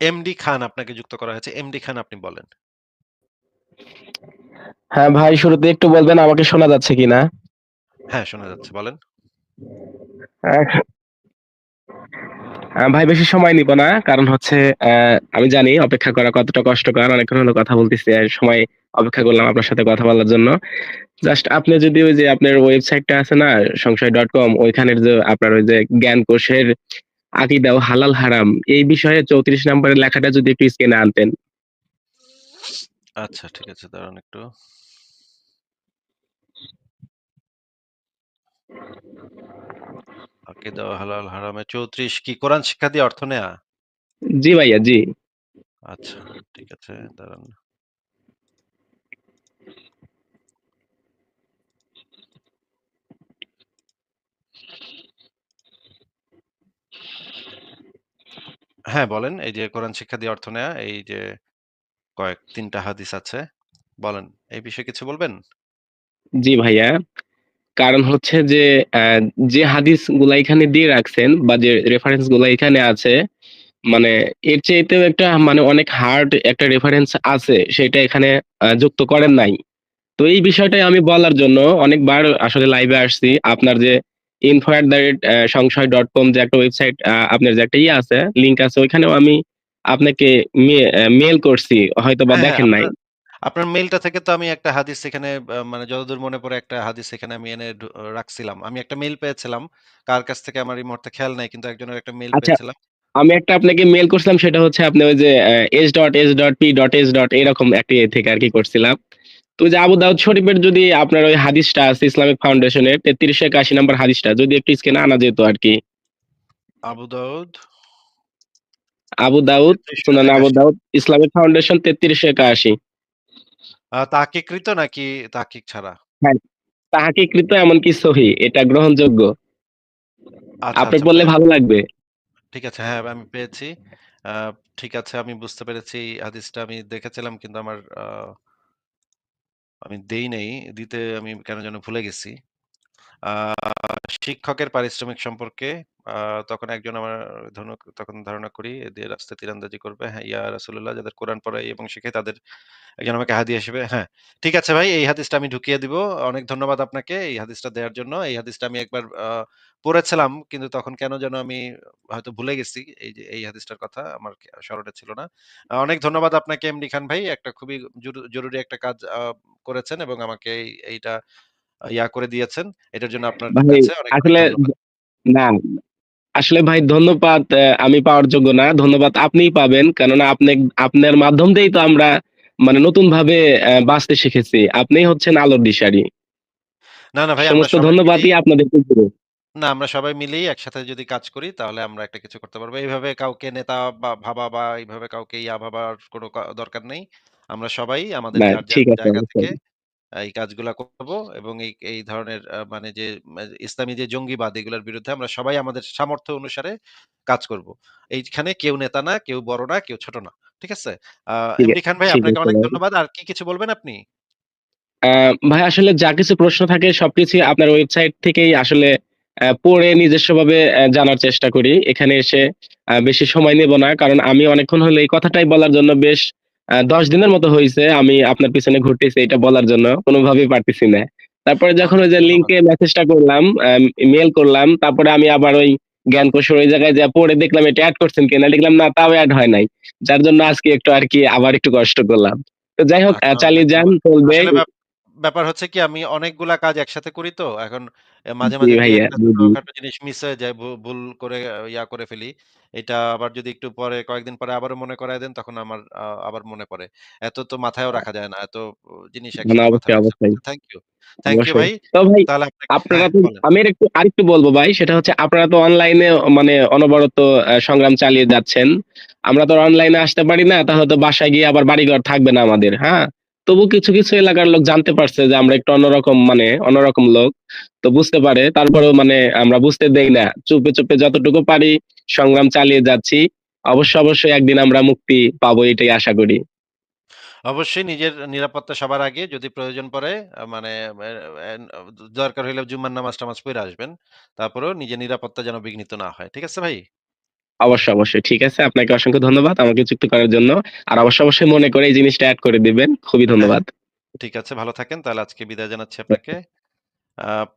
MD খান আপনাকে যুক্ত করা হয়েছে। এমডি খান আপনি বলেন। হ্যাঁ, ভাই শুরুতে একটু বলবেন আমাকে শোনা যাচ্ছে কিনা? হ্যাঁ, শোনা যাচ্ছে। বলেন। ভাই বেশি সময় নিব না। কারণ হচ্ছে আমি জানি অপেক্ষা করা কতটা কষ্টকর। অনেকক্ষণ হলো কথা বলতেছি। সময় অপেক্ষা করলাম আপনার সাথে কথা বলার জন্য। জাস্ট আপনি যদি ওই যে আপনার ওয়েবসাইটটা আছে না সংশয় ডট কম ওইখানের যে আপনার ওই যে জ্ঞান কোষের আকীদা ও হালাল হারাম এই বিষয়ে ৩৪ নাম্বারের লেখাটা যদি একটু স্ক্রিনে আনতেন। আচ্ছা ঠিক আছে দাঁড়ান একটু। আকীদা ও হালাল হারামে ৩৪ কি কোরআন শিক্ষা দিয়ে অর্থ নেয়া? জি ভাইয়া, জি। আচ্ছা ঠিক আছে দাঁড়ান। হ্যাঁ, বলেন। এই যে কোরআন শিক্ষা দিয়ে অর্থ নেয়া, এই যে কয়েক ৩ টা হাদিস আছে। বলেন। এই বিষয়ে কিছু বলবেন? জি ভাইয়া। কারণ হচ্ছে যে যে হাদিসগুলা এখানে দিয়ে রাখছেন বা যে রেফারেন্সগুলা এখানে আছে, মানে এর চাইতেও একটা মানে অনেক হার্ড একটা রেফারেন্স আছে সেটা এখানে যুক্ত করেন নাই। তো এই বিষয়টাই আমি বলার জন্য অনেকবার আসলে লাইভে আসছি। আপনার যে info@ অ্যা সংশয়.com যে একটা ওয়েবসাইট আপনার যে একটা ইয়ে আছে, লিঙ্ক আছে ওইখানেও আমি আপনাকে মে অ্যা মেইল করছি। হয়তোবা হ্যাঁ, হ্যাঁ, দেখেন নাই। আপনার মেইলটা থেকে তো আমি একটা হাদিস এখানে আ মানে যতদূর মনে পড়ে একটা হাদিস এখানে আমি এনে রাখছিলাম। আমি একটা মেইল পেয়েছিলাম। কার কাছ থেকে আমার এই মুহূর্তে খেয়াল নাই। কিন্তু একজনের একটা মেইল আচ্ছা, পেয়েছিলাম। আমি একটা আপনাকে মেইল করছিলাম সেটা হচ্ছে আপনি ওই যে অ্যা s.s.p.s. এরকম একটা ইয়ে থেকে আরকি করছিলাম। তো যে আবু দাউদ শরীফের যদি আপনার ওই হাদিসটা আছে ইসলামিক ফাউন্ডেশনের ৩৩৮১ নাম্বার হাদিসটা যদি একটু স্ক্রিনে আনা যেত আরকি। আবু দাউদ আবু দাউদ, সুনান আবু ৩৩৮১ দাউদ, ইসলামিক ফাউন্ডেশন ৩৩৮১ আ তাহকিকৃত নাকি তাহকিক ছাড়া? হ্যাঁ, তাহাকিকৃত এমনকি সহি এটা গ্রহণযোগ্য। আচ্ছা, আপনার আচ্ছা। পড়লে মানে ভালো লাগবে। ঠিক আছে। হ্যাঁ, আমি পেয়েছি। ঠিক আছে আমি বুঝতে পেরেছি হাদিসটা আমি দেখেছিলাম কিন্তু আমার আ আমি দেই নাই। দিতে আমি কেন যেন ভুলে গেছি। শিক্ষকের পারিশ্রমিক সম্পর্কে তখন একজন আমার তখন ধারণা করি এদের রাস্তায় তীরন্দাজি করবে। হ্যাঁ, ইয়া রাসূলুল্লাহ যাদের কোরআন পড়াই এবং শিখাই তাদের একজন আমাকে হাদিয়া হিসেবে হ্যাঁ, ঠিক আছে ভাই এই হাদিসটা আমি ঢুকিয়ে দিব। অনেক ধন্যবাদ আপনাকে এই হাদিসটা দেওয়ার জন্য। এই হাদিসটা আমি একবার পড়েছিলাম কিন্তু তখন কেন যেন আমি হয়তো ভুলে গেছি এই যে এই হাদিসটার কথা আমার স্মরণে ছিল না। অনেক ধন্যবাদ আপনাকে এমডি খান ভাই। একটা খুবই জরুরি একটা কাজ করেছেন এবং আমাকে এইটা ইয়া করে দিয়েছেন। এটার জন্য আপনার কাছে আসলে না, আসলে ভাই ধন্যবাদ আমি পাওয়ার যোগ্য না। ধন্যবাদ আপনিই পাবেন। কেননা আপনে আপনার মাধ্যম দিয়েই তো আমরা মানে নতুনভাবে অ্যা বাঁচতে শিখেছি। আপনি হচ্ছেন আলোর দিশারি। না, না ভাই সমস্ত ধন্যবাদই আপনাদেরকে দিব। না আমরা সবাই মিলেই একসাথে যদি কাজ করি তাহলে আমরা একটা কিছু করতে পারব। এইভাবে কাউকে নেতা বা ভাবা বা এইভাবে কাউকে ইয়া ভাবার কোনো দরকার নেই। আমরা সবাই আমাদের জায়গা থেকে। এই কাজগুলা করব এবং এই, এই ধরনের মানে যে ইসলামী যে জঙ্গিবাদ এগুলোর বিরুদ্ধে আমরা সবাই আমাদের সামর্থ্য অনুসারে কাজ করব। এইখানে কেউ নেতা না, কেউ বড় না, কেউ ছোট না। ঠিক আছে? আ ঠিক এমডি খান ভাই আপনাকে অনেক ধন্যবাদ। আর কি কিছু বলবেন আপনি? ভাই আসলে যা কিছু প্রশ্ন থাকে সবকিছু আপনার ওয়েবসাইট থেকেই আসলে পড়ে নিজস্বভাবে জানার চেষ্টা করি। এখানে এসে বেশি সময় নেব না। কারণ আমি অনেকক্ষণ হলো এই কথাটাই বলার জন্য বেশ ১০ দিনের মতো হয়েছে আমি আপনার পিছনে ঘুরতেছি এটা বলার জন্য। কোনোভাবেই পারতেছি না। তারপরে যখন ওই যে। লিঙ্কে মেসেজটা করলাম, মেল করলাম, তারপরে আমি আবার ওই জ্ঞান কৌশল ওই জায়গায় যা পড়ে দেখলাম এটা অ্যাড করছেন কিনা? দেখলাম না তাও অ্যাড হয় নাই। যার জন্য আজকে একটু আর কি আবার একটু কষ্ট করলাম। তো যাই হোক আচ্ছা চালিয়ে যান চলবে। ব্যাপার হচ্ছে কি আমি অনেকগুলা কাজ একসাথে করি তো। এখন মাঝে, মাঝে ভাইয়া, ২-১ টা জি, জি। ছোটখাটো জিনিস মিস হয়ে যায়। ভু ভুল করে ইয়া করে ফেলি। এটা আবার যদি একটু পরে কয়েকদিন পরে আবারও মনে করায় দেন তখন আমার আবার মনে পড়ে। এত তো মাথায়ও রাখা যায় না। এত জিনিস একসাথে মাথায় অবশ্যই, অবশ্যই। Thank you. থ্যাংক ইউ অবশ্যই। ভাই। তো ভাই তাহলে আপনাকে আপনারা হ্যাঁ, তো বলেন। আমি আরেকটু আরেকটু বলব ভাই সেটা হচ্ছে আপনারা তো অনলাইনে মানে অনবরত আ সংগ্রাম চালিয়ে যাচ্ছেন। আমরা তো অনলাইনে আসতে পারি না। তাহলে তো বাসায় গিয়ে আবার বাড়িঘর থাকবে না আমাদের, হ্যাঁ? তবু কিছু, কিছু এলাকার লোক জানতে পারছে যে আমরা একটু অন্যরকম মানে অন্যরকম লোক। তো বুঝতে পারে। তারপরেও মানে আমরা বুঝতে দেই না। চুপে, চুপে যতটুকু পারি সংগ্রাম চালিয়ে যাচ্ছি। অবশ্যই, অবশ্যই একদিন আমরা মুক্তি পাবো এটাই আশা করি। অবশ্যই নিজের নিরাপত্তা সবার আগে। যদি প্রয়োজন পড়ে মানে দরকার হইলে জুম্মার নামাজ-টামাজ পইড়া আসবেন। তারপরেও নিজের নিরাপত্তা যেন বিঘ্নিত না হয়। ঠিক আছে ভাই? অবশ্যই, অবশ্যই। ঠিক আছে। আপনাকে অসংখ্য ধন্যবাদ আমাকে যুক্ত করার জন্য। আর অবশ্যই, অবশ্যই মনে করে এই জিনিসটা অ্যাড করে দিবেন। খুবই ধন্যবাদ। ঠিক আছে ভালো থাকেন। তাহলে আজকে বিদায় জানাচ্ছি আপনাকে।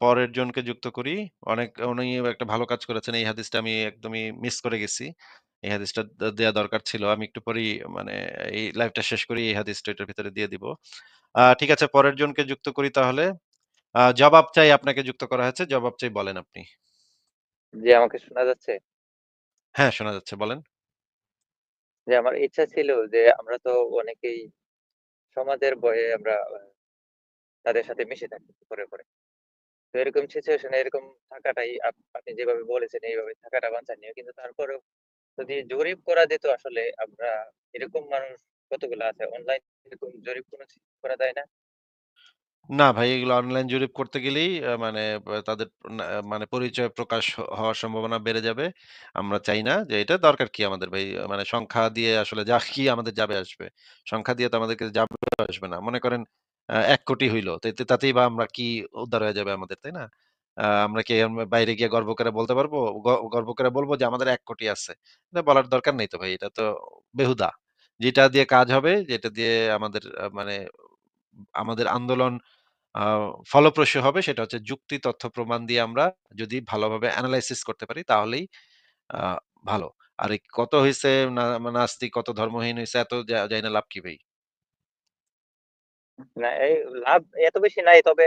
পরের জনকে যুক্ত করি। অনেক উনি একটা ভালো কাজ করেছেন। এই হাদিসটা আমি একদমই মিস করে গেছি। এই হাদিসটা দে দেয়া দরকার ছিল। আমি একটু পরেই মানে এই লাইভটা শেষ করি এই হাদিসটা এটার ভিতরে দিয়ে দিব। ঠিক আছে পরের জনকে যুক্ত করি তাহলে। জবাব চাই আপনাকে যুক্ত করা হয়েছে। জবাব চাই বলেন আপনি। জি, আমাকে শোনা যাচ্ছে? হ্যাঁ, শোনা যাচ্ছে বলেন। যে আমার ইচ্ছা ছিল যে আমরা তো অনেকেই সমাজের ভয়ে আমরা তাদের সাথে মিশে থাকি পরে, পরে। তো এরকম সিচুয়েশন এ এরকম থাকাটাই আপ আপনি যেভাবে বলেছেন এইভাবে থাকাটা বাঞ্ছনীয়। কিন্তু তারপরেও যদি জরিপ করা যেত আসলে আমরা এরকম মানুষ কতগুলো আছে অনলাইন এরকম জরিপ কোনো করা যায় না? না ভাই এগুলো অনলাইন জরিপ করতে গেলেই মানে তাদের মানে পরিচয় প্রকাশ হওয়ার সম্ভাবনা বেড়ে যাবে। আমরা চাই না যে এটা দরকার কি আমাদের ভাই? মানে সংখ্যা দিয়ে আসলে যা কি আমাদের যাবে আসবে। সংখ্যা দিয়ে তো আমাদেরকে যাবে আসবে না। মনে করেন আ ১,০০,০০,০০০ হইল। তাতেই বা আমরা কি উদ্ধার হয়ে যাবে আমাদের, তাই না? আমরা কি বাইরে গিয়ে গর্ব করে বলতে পারব? গর্ব করে বলব যে আমাদের ১,০০,০০,০০০ আছে। বলার দরকার নেই তো ভাই। এটা তো বেহুদা। যেটা দিয়ে কাজ হবে, যেটা দিয়ে আমাদের মানে আমাদের আন্দোলন ফলপ্রসূ হবে সেটা হচ্ছে যুক্তি, তথ্য, প্রমাণ দিয়ে আমরা যদি ভালোভাবে এনালাইসিস করতে পারি তাহলেই ভালো। আর কত হইছে না নাস্তিক, কত ধর্মহীন হইছে এত যা জাইনা লাভ কি ভাই? না এই লাভ এত বেশি নাই। তবে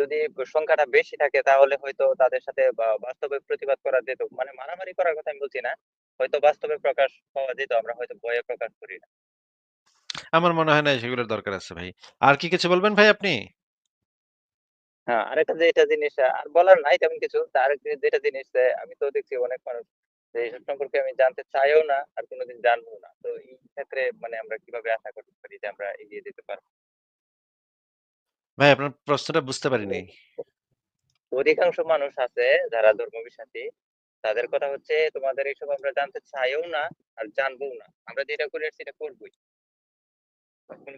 যদি সংখ্যাটা বেশি থাকে তাহলে হয়তো তাদের সাথে বাস্তবে প্রতিবাদ করা যেত। মানে মারামারি করার কথা আমি বলছি না। হয়তো বাস্তবে প্রকাশ পাওয়া যেত। আমরা হয়তো ভয়ে প্রকাশ করি না। আমার মনে হয় না সেগুলোর দরকার আছে ভাই। আর কি কিছু বলবেন ভাই আপনি? হ্যাঁ, আরেকটা যেটা জিনিস আ আর বলার নাই তেমন কিছু। তার যেটা জিনিস আমি তো দেখছি অনেক মানুষ যে এসব সম্পর্কে আমি জানতে চাইও না আর কোনদিন জানব না। তো এই ক্ষেত্রে মানে আমরা কীভাবে আশা করতে পারি যে আমরা এগিয়ে যেতে পারব? ভাই আপনার প্রশ্নটা বুঝতে পারিনি। অধিকাংশ মানুষ আছে যারা ধর্ম ধর্মবিশ্বাসী, তাদের কথা হচ্ছে তোমাদের এইসব আমরা জানতে চাইও না আর জানবোও না। আমরা যেটা করে আসছি এটা করবোই।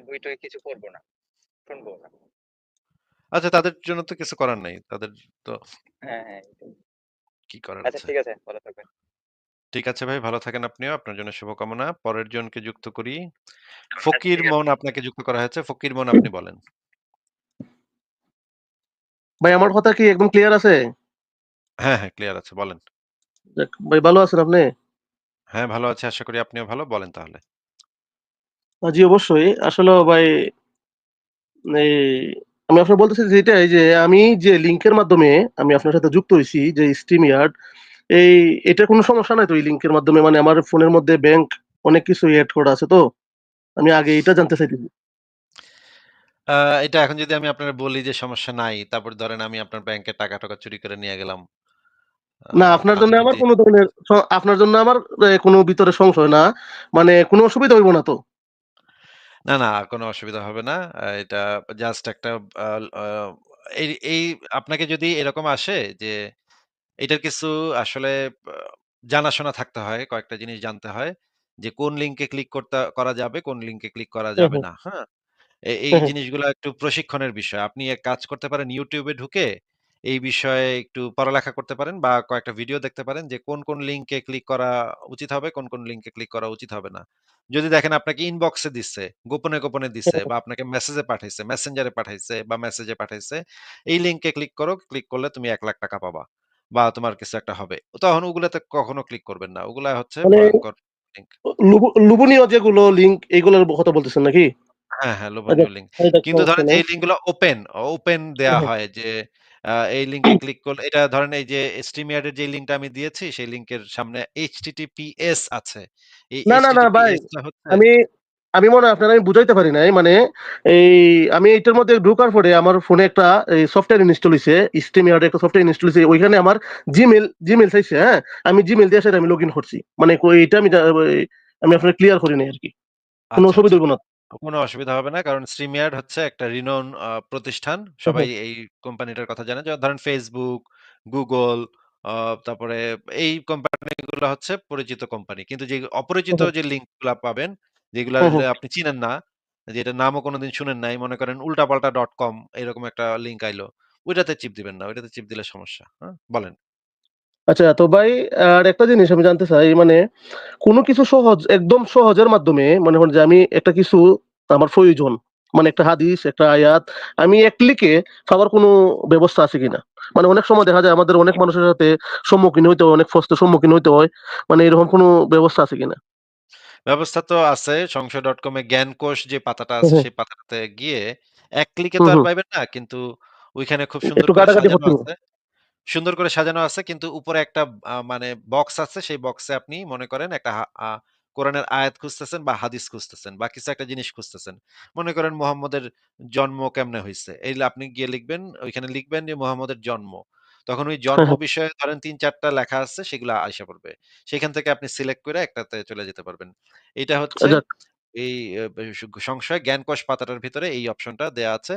বই-টই কিছু করব না, শুনব না। আচ্ছা তাদের জন্য তো কিছু করার নাই। তাদের তো হ্যাঁ, হ্যাঁ। কি করার আচ্ছা ঠিক আছে, ভালো থাকবেন। ঠিক আছে ভাই ভালো থাকেন আপনিও। আপনার জন্য শুভকামনা। পরের জনকে যুক্ত করি। ফকির মন আপনাকে যুক্ত করা হয়েছে। ফকির মন আপনি বলেন। ভাই আমার কথা কি একদম ক্লিয়ার আছে? হ্যাঁ, হ্যাঁ ক্লিয়ার আছে বলেন। ভাই ভালো আছেন আপনি? হ্যাঁ, ভালো আছি। আশা করি আপনিও ভালো। বলেন তাহলে। জি অবশ্যই। আসলে ভাই এই আমি আপনাকে বলতেছি যে এটাই যে আমি যে লিঙ্কের মাধ্যমে আমি আপনার সাথে যুক্ত হয়েছি যে StreamYard এই এটার কোনো সমস্যা নাই তো এই লিঙ্কের মাধ্যমে মানে আমার ফোনের মধ্যে ব্যাংক অনেক কিছু এড করা আছে তো? আমি আগে এটা জানতে চাইতেছি। এটা এখন যদি আমি আপনার বলি যে সমস্যা নাই, তারপর ধরেন আমি আপনার ব্যাংকে টাকা-টাকা চুরি করে নিয়ে গেলাম। না আপনার জন্য আমার কোনো ধরনের আপনার জন্য আমার কোনো ভিতরে সংশয় না। মানে কোনো অসুবিধা হইব না তো? না, না কোনো অসুবিধা হবে না। আ এটা জাস্ট একটা আ এই এই আপনাকে যদি এরকম আসে যে এটার কিছু আসলে আ জানাশোনা থাকতে হয়। কয়েকটা জিনিস জানতে হয়। যে কোন লিঙ্কে ক্লিক করতে করা যাবে, কোন লিঙ্কে ক্লিক করা যাবে। না। হ্যাঁ? এ এই। জিনিসগুলা একটু প্রশিক্ষণের বিষয়। আপনি এক কাজ করতে পারেন YouTube এ ঢুকে এই বিষয়ে একটু পড়ালেখা করতে পারেন বা কয়েকটা ভিডিও দেখতে পারেন যে কোন, কোন লিঙ্কে ক্লিক করা উচিত হবে, কোন, কোন লিঙ্কে ক্লিক করা উচিত হবে না। যদি দেখেন আপনাকে ইনবক্সে দিচ্ছে, গোপনে, গোপনে দিচ্ছে হ্যাঁ, বা আপনাকে মেসেজে পাঠাইছে, মেসেঞ্জারে পাঠাইছে বা মেসেজে পাঠাইছে। এই লিঙ্কে ক্লিক করো। ক্লিক করলে তুমি ৳১,০০,০০০ পাবা। বা তোমার কিছু একটা হবে। তখন ওগুলাতে কখনো ক্লিক করবেন না। ওগুলা হচ্ছে মানে লোভনীয় যেগুলো লিঙ্ক এগুলোর কথা বলতেছেন নাকি? হ্যাঁ, হ্যাঁ, আচ্ছা, লোভনীয় লিঙ্ক। কিন্তু ধরেন যে। এই লিঙ্কগুলো ওপেন, ওপেন হ্যাঁ, দেয়া হ্যাঁ। হয় যে আ এই লিঙ্কে ক্লিক করলে এটা ধরেন এই যে এর যে লিঙ্কটা আমি দিয়েছি সেই লিঙ্কের সামনে HTTPS আছে। না, না, না ভাই। আমি আমি মনে হয় আপনার আমি বুঝাইতে পারি নাই। মানে এই আমি এইটার মধ্যে ঢোকার পরে আমার ফোনে একটা সফটওয়্যার ইনস্টল হইছে। StreamYard একটা সফটওয়্যার ইনস্টল হইছে। ওইখানে আমার Gmail Gmail চাইছে, হ্যাঁ? আমি Gmail দিয়ে সেটা আমি লগইন করছি। মানে কই এটা আমি আমি আপনার ক্লিয়ার করি নাই আরকি। কোন আচ্ছা, অসুবিধা আচ্ছা। হইব না? কোনো অসুবিধা হবে না। কারণ StreamYard হচ্ছে একটা আ প্রতিষ্ঠান। সবাই। এই কোম্পানিটার কথা জানে। যেমন ধরেন Facebook, Google আ তারপরে এই কোম্পানিগুলো হচ্ছে পরিচিত কোম্পানি। কিন্তু যে অপরিচিত। যে লিঙ্কগুলা পাবেন, হ্যাঁ। আপনি চিনেন না, যেটার নামও কোনদিন শুনেন নাই। মনে করেন উল্টাপাল্টা.com এরকম একটা লিঙ্ক আইলো। ওইটাতে চিপ দিবেন না। ওইটাতে চিপ দিলে সমস্যা। হ্যাঁ? বলেন। আচ্ছা তো ভাই আর একটা জিনিস আমি জানতে চাই মানে কোনো কিছু সহজ একদম সহজের মাধ্যমে মনে করেন যে আমি একটা কিছু আমার প্রয়োজন মানে একটা হাদিস একটা আয়াত আমি এক ক্লিকে পাওয়ার কোনো ব্যবস্থা আছে কিনা? মানে অনেক সময় দেখা যায় আমাদের অনেক মানুষের সাথে সম্মুখীন হইতে হয় অনেক প্রশ্নের সম্মুখীন হইতে হয় মানে এরকম কোনো ব্যবস্থা আছে কিনা? ব্যবস্থা তো আছে সংশয় ডট কম কমে জ্ঞানকোষ যে পাতাটা আছে সেই পাতাটাতে গিয়ে এক ক্লিকে তো আর পাইবেন না কিন্তু ওইখানে খুব সুন্দর সুন্দর করে সাজানো আছে কিন্তু উপরে একটা মানে বক্স আছে সেই বক্সে আপনি মনে করেন একটা হা কোরআনের আয়াত খুঁজতেছেন বা হাদিস খুঁজতেছেন বা কিছু একটা জিনিস খুঁজতেছেন। মনে করেন মুহাম্মদের জন্ম কেমনে হইছে? এইগুলা আপনি গিয়ে লিখবেন, ওইখানে লিখবেন যে মুহাম্মদের জন্ম। তখন ওই হ্যাঁ জন্ম হ্যাঁ বিষয়ে ধরেন তিন চারটা লেখা আছে সেগুলা আইসা পড়বে। সেখান থেকে আপনি সিলেক্ট করে একটাতে চলে যেতে পারবেন। এটা হচ্ছে যাক এই সংশয় জ্ঞানকোষ পাতাটার ভিতরে এই অপশনটা দেয়া আছে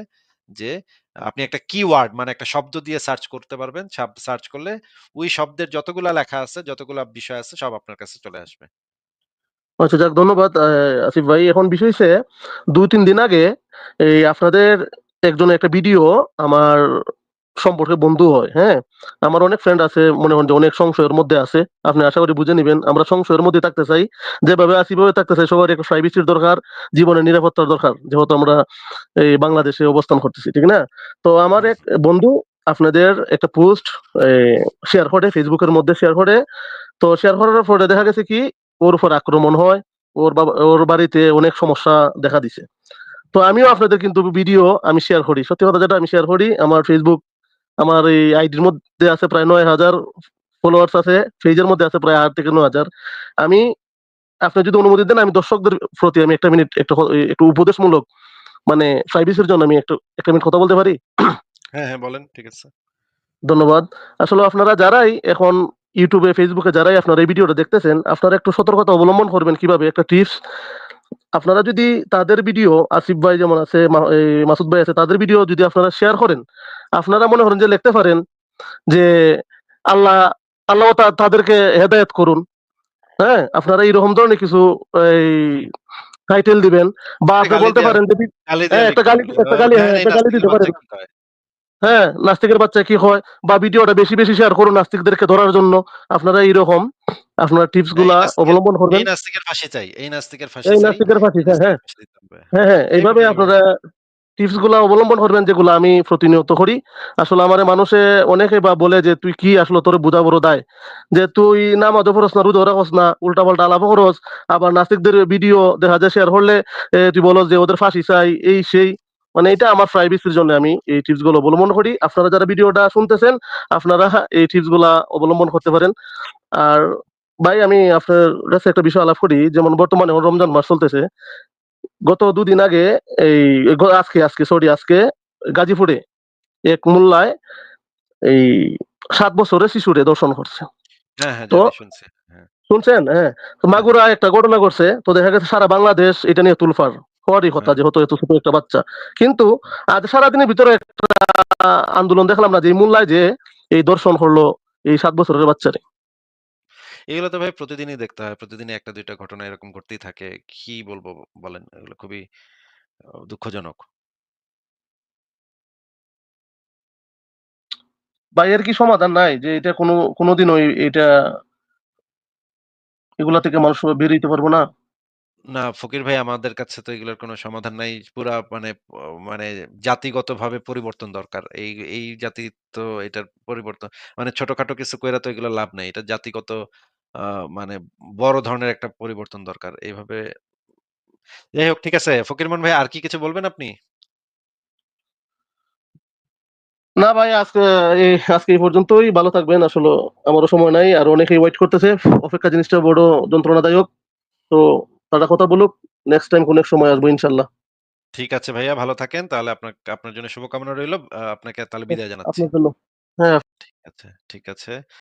যে আপনি একটা কিওয়ার্ড মানে একটা শব্দ দিয়ে সার্চ করতে পারবেন। সার্চ করলে ওই শব্দের যতগুলা লেখা আছে, যতগুলা বিষয় আছে সব আপনার কাছে চলে আসবে। আচ্ছা যাক ধন্যবাদ আসিফ ভাই। এখন বিষয় সে দুই তিন দিন আগে এই আপনাদের একজনের একটা ভিডিও আমার সম্পর্কে বন্ধু হয়, হ্যাঁ? আমার অনেক ফ্রেন্ড আছে মনে করেন যে অনেক সংশয়ের মধ্যে আছে। আপনি আশা করি বুঝে নিবেন। আমরা সংশয়ের মধ্যে থাকতে চাই। যেভাবে আছি ভাবে থাকতে চাই। সবার একটা প্রাইভেসির দরকার, জীবনের নিরাপত্তার দরকার। যেহেতু আমরা এই বাংলাদেশে অবস্থান করতেছি, ঠিক না? তো আমার এক বন্ধু আপনাদের একটা পোস্ট শেয়ার করে ফেসবুকের মধ্যে শেয়ার করে। তো শেয়ার করার পরে দেখা গেছে কি ওর উপর আক্রমণ হয়। ওর বাবা ওর বাড়িতে অনেক সমস্যা দেখা দিছে। তো আমিও আপনাদের কিন্তু ভিডিও আমি শেয়ার করি। সত্যি কথা যেটা আমি শেয়ার করি। আমার ফেসবুক আমার এই আইডির মধ্যে আছে প্রায় ৯০০০ ফলোয়ার্স আছে। পেজের মধ্যে আছে প্রায় ৮ থেকে ৯০০০ আমি আপনি যদি অনুমতি দেন আমি দর্শকদের প্রতি আমি ১ টা মিনিট একটা একটু উপদেশমূলক মানে প্রাইভেসির জন্য আমি একটু একটা মিনিট কথা বলতে পারি? হ্যাঁ, হ্যাঁ বলেন। ঠিক আছে। ধন্যবাদ। আসলে আপনারা যারাই এখন এ, Facebook যারাই আপনারা এই ভিডিওটা দেখতেছেন, আপনারা একটু সতর্কতা অবলম্বন করবেন কীভাবে একটা টিপস আপনারা যদি তাদের ভিডিও আসিফ ভাই যেমন আছে, মাসুদ ভাই আছে তাদের ভিডিও যদি আপনারা শেয়ার করেন, আপনারা মনে করেন যে লিখতে পারেন যে আল্লাহ আল্লাহ তাদেরকে হেদায়েত করুন। হ্যাঁ? আপনারা এইরকম ধরনের কিছু এই টাইটেল দিবেন বা আপনি বলতে পারেন যে হ্যাঁ, একটা গালি একটা গালি হ্যাঁ, একটা গালি দিতে পারেন। হ্যাঁ, নাস্তিকের বাচ্চা কি হয় বা ভিডিওটা বেশি, বেশি শেয়ার করুন নাস্তিকদেরকে ধরার জন্য। আপনারা এইরকম আপনারা টিপসগুলা অবলম্বন করবেন। এই নাস্তিকের ফাঁসি চাই। এই নাস্তিকের ফাঁসি এই নাস্তিকের ফাঁসি চাই, হ্যাঁ। হ্যাঁ, হ্যাঁ, এইভাবে আপনারা টিপসগুলা অবলম্বন করবেন যেগুলা আমি প্রতিনিয়ত করি। আসলে আমারে মানুষে অনেকে বা বলে যে, "তুই কি আসলে তোরে বুঝা বড় দায়। যে তুই নামাজও পড়স না, রোজাও রাখস না, উল্টাপাল্টা আলাপও করস। আবার নাস্তিকদের ভিডিও দেখা যায় শেয়ার করলে তুই বলস যে ওদের ফাঁসি চাই, এই সেই।" মানে এটা আমার প্রাইভেসির জন্য আমি এই টিপসগুলো অবলম্বন করি। আপনারা যারা ভিডিওটা শুনতেছেন, আপনারা এই টিপসগুলা অবলম্বন করতে পারেন। আর ভাই আমি আপনার কাছে একটা বিষয় আলাপ করি। যেমন বর্তমানে রমজান মাস চলতেছে। গত দুদিন আগে এই আজকে, আজকে সরি আজকে গাজীপুরে এক মোল্লায় এই ৭ বছরের শিশুরে ধর্ষণ করছে। হ্যাঁ, হ্যাঁ তো। হ্যাঁ। শুনছেন? হ্যাঁ। তো মাগুরায় একটা ঘটনা করছে তো দেখা গেছে সারা বাংলাদেশ এটা নিয়ে তুলফার। হওয়ারই কথা যে হতো এত ছোট একটা বাচ্চা। কিন্তু আজ সারাদিনের ভিতরে একটা আন্দোলন দেখলাম না যে এই মোল্লায় যে এই দর্শন করল এই সাত বছরের বাচ্চারে। এগুলো তো ভাই প্রতিদিনই দেখতে হয়। প্রতিদিনই একটা, দুইটা ঘটনা এরকম ঘটতেই থাকে। কি বলব বলেন? এগুলো খুবই দুঃখজনক। ভাই এর কি সমাধান নাই? যে এটা কোনো, কোনোদিন ওই এটা এগুলা থেকে মানুষ বেরিয়ে হইতে পারব না? না, ফকির ভাই, আমাদের কাছে তো এগুলোর কোনো সমাধান নাই। পুরা মানে মানে জাতিগতভাবে পরিবর্তন দরকার। এই এই জাতি তো এটার পরিবর্তন মানে ছোটখাটো কিছু কইরা তো এগুলো লাভ নাই। এটা জাতিগত মানে বড় ধরনের একটা পরিবর্তন দরকার। এভাবে যাই হোক, ঠিক আছে। ফকিরমন ভাই, আর কি কিছু বলবেন আপনি? না ভাই, আজকে, এই আজকে এই পর্যন্তই। ভালো থাকবেন। আসলে আমারও সময় নাই। আর অনেকেই ওয়েট করতেছে। অপেক্ষা জিনিসটা বড় যন্ত্রণাদায়ক। তো তারা কথা বলুক। নেক্সট টাইম কোন এক সময় আসব ইনশাল্লাহ ঠিক আছে ভাইয়া ভালো থাকেন। তাহলে আপনার আপনার জন্য শুভকামনা রইল আপনাকে তাহলে বিদায় জানাচ্ছি। আপনার জন্য। হ্যাঁ। ঠিক আছে, ঠিক আছে।